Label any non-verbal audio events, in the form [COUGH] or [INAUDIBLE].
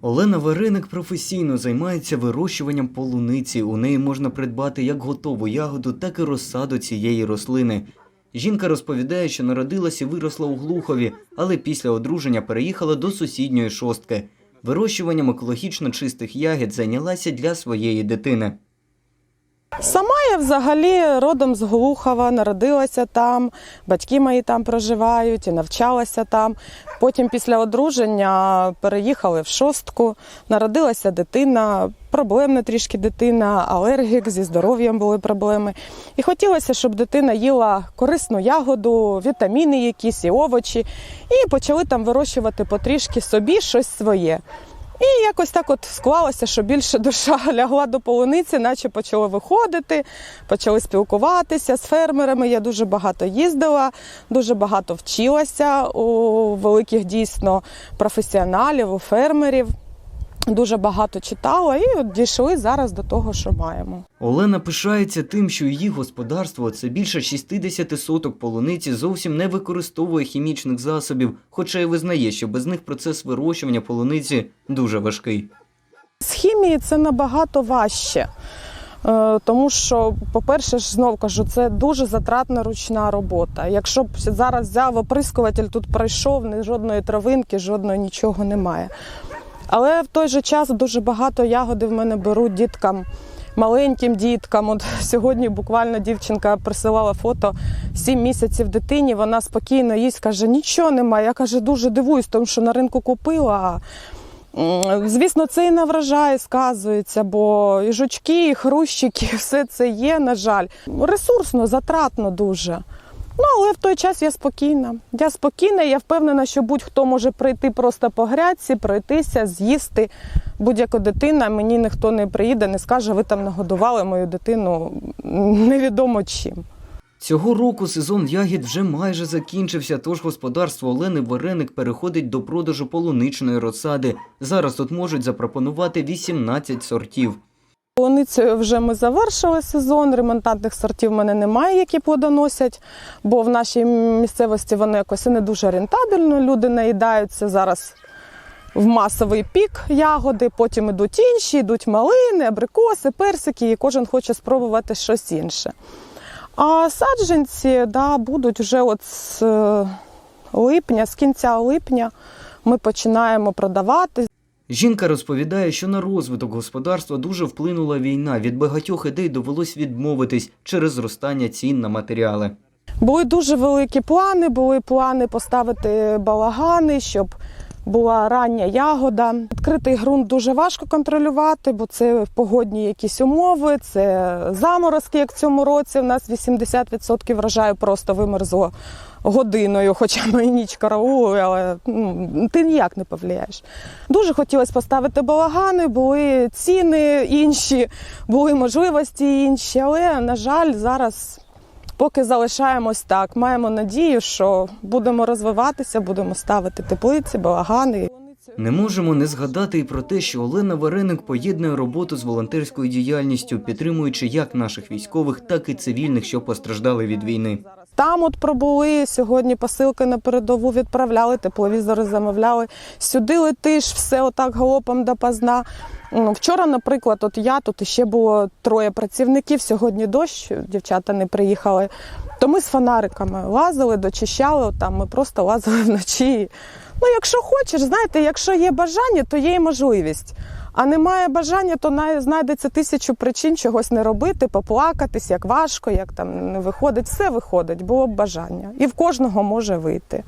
Олена Вареник професійно займається вирощуванням полуниці. У неї можна придбати як готову ягоду, так і розсаду цієї рослини. Жінка розповідає, що народилася і виросла у Глухові, але після одруження переїхала до сусідньої шостки. Вирощуванням екологічно чистих ягід зайнялася для своєї дитини. Сама я взагалі родом з Глухова, народилася там, батьки мої там проживають і навчалася там. Потім після одруження переїхали в шостку, народилася дитина, проблемна трішки дитина, алергік, зі здоров'ям були проблеми. І хотілося, щоб дитина їла корисну ягоду, вітаміни якісь і овочі. І почали там вирощувати потрішки собі щось своє. І якось так от склалося, що більше душа [LAUGHS] лягла до полуниці, наче почали виходити, почали спілкуватися з фермерами. Я дуже багато їздила, дуже багато вчилася у великих дійсно професіоналів, у фермерів. Дуже багато читала і от дійшли зараз до того, що маємо. Олена пишається тим, що її господарство це більше 60 соток полуниці зовсім не використовує хімічних засобів, хоча й визнає, що без них процес вирощування полуниці дуже важкий. З хімії це набагато важче. Е, Тому що, по-перше, ж знов кажу, це дуже затратна ручна робота. Якщо б зараз взяв оприскуватель, тут пройшов, жодної травинки, жодного нічого немає. Але в той же час дуже багато ягоди в мене беруть діткам, маленьким діткам. От [LAUGHS] сьогодні буквально дівчинка присилала фото 7 місяців дитині. Вона спокійно їсть, каже, нічого немає. Я каже, дуже дивуюсь, тому що на ринку купила. Звісно, це і на врожаї сказується, бо і жучки, і хрущики, [LAUGHS] все це є, на жаль. Ресурсно, затратно дуже. Ну, але в той час я спокійна. Я спокійна, я впевнена, що будь-хто може прийти просто по грядці, пройтися, з'їсти. Будь-яка дитина, мені ніхто не приїде, не скаже, ви там нагодували мою дитину невідомо чим. Цього року сезон ягід вже майже закінчився, тож господарство Олени Вареник переходить до продажу полуничної розсади. Зараз тут можуть запропонувати 18 сортів. Полуницею вже ми завершили сезон. Ремонтантних сортів в мене немає, які плодоносять, бо в нашій місцевості вони якось не дуже рентабельно. Люди наїдаються зараз в масовий пік ягоди, потім ідуть інші, йдуть малини, абрикоси, персики, і кожен хоче спробувати щось інше. А саджанці да, будуть вже от з е, липня, з кінця липня ми починаємо продавати. Жінка розповідає, що на розвиток господарства дуже вплинула війна. Від багатьох ідей довелось відмовитись через зростання цін на матеріали. Були дуже великі плани, були плани поставити балагани, щоб була рання ягода. Відкритий ґрунт дуже важко контролювати, бо це погодні якісь умови, це заморозки, як в цьому році. У нас 80% врожаю просто вимерзло годиною, хоча ми і ніч караули, але ну, ти ніяк не повлияєш. Дуже хотілося поставити балагани, були ціни інші, були можливості інші, але, на жаль, зараз поки залишаємось так. Маємо надію, що будемо розвиватися, будемо ставити теплиці, балагани. Не можемо не згадати і про те, що Олена Вареник поєднує роботу з волонтерською діяльністю, підтримуючи як наших військових, так і цивільних, що постраждали від війни. Там от пробули сьогодні посилки на передову відправляли, тепловізори замовляли. Сюди летиш, все отак галопом допоздна. Вчора, наприклад, от я тут ще було троє працівників. Сьогодні дощ, дівчата не приїхали. То ми з фонариками лазили, дочищали. Там ми просто лазили [LAUGHS] вночі. Ну, якщо хочеш, знаєте, якщо є бажання, то є і можливість. А немає бажання, то най- знайдеться тисячу причин чогось не робити, поплакатись, як важко, як там не виходить. Все виходить, було б бажання. І в кожного може вийти.